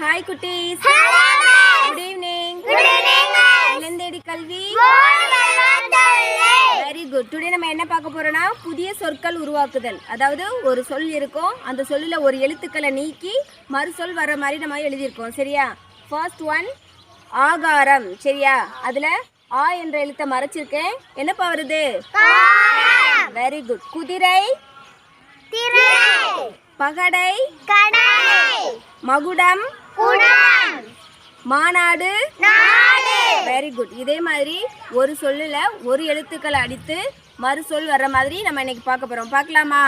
Hi குட்டீஸ். Good evening இளந்தேடி கல்வி. Very good today நம்ம என்ன பார்க்க போறோம்னா புதிய சொற்கள் உருவாக்குதல். அதாவது ஒரு சொல் இருக்கும். அந்த சொல்லில் ஒரு எழுத்துக்களை நீக்கி மறு சொல் வர மாதிரி நம்ம எழுதியிருக்கோம். சரியா? ஃபர்ஸ்ட் ஒன் ஆகாரம். சரியா? அதுல ஆ என்ற எழுத்தை மறைச்சிருக்கேன். என்னப்பா வருது? வெரி குட் குதிரை. பகடை மகுடம் மாநாடு. வெரி குட் இதே மாதிரி ஒரு சொல்லுல ஒரு எழுத்துக்களை அடித்து மறு சொல் வர்ற மாதிரி நம்ம இன்னைக்கு பார்க்க போறோம். பார்க்கலாமா?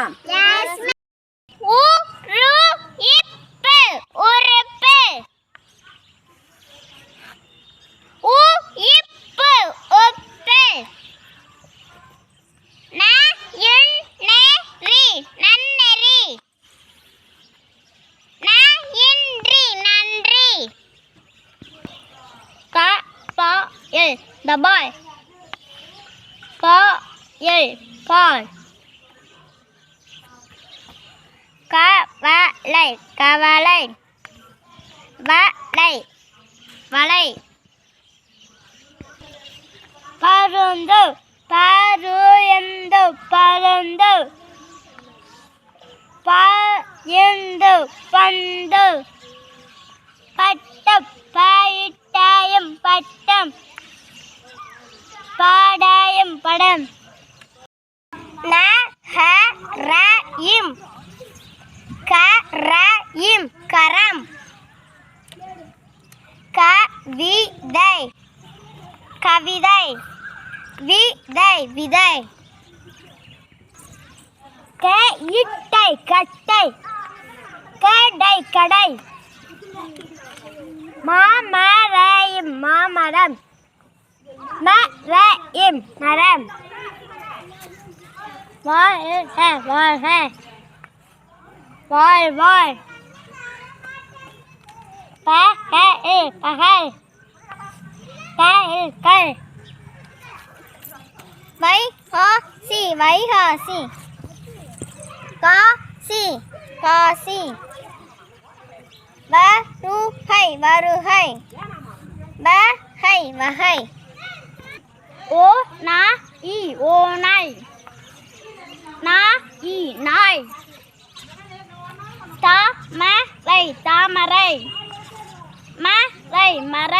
The boy. Paul. Paul. கவலை கவலை வலை வலை பருந்து பருந்து பருந்து பந்து பந்து பாடாயம் படம் நகரயும் கரயும் கரம். கவிதை. கவிதை விதை. விதை இட்டை கட்டை. கடை. கடை மாமரம் மாமரம் mã ra im nà ram voi he voi he voi voi pa he e pa he pa e cây mấy có si mấy hờ si có si có si ba ru hay ba ru hay ba hay ba hay โอนาอีโอนายนาอีนายตามาไรตามาไรมาไรมาไร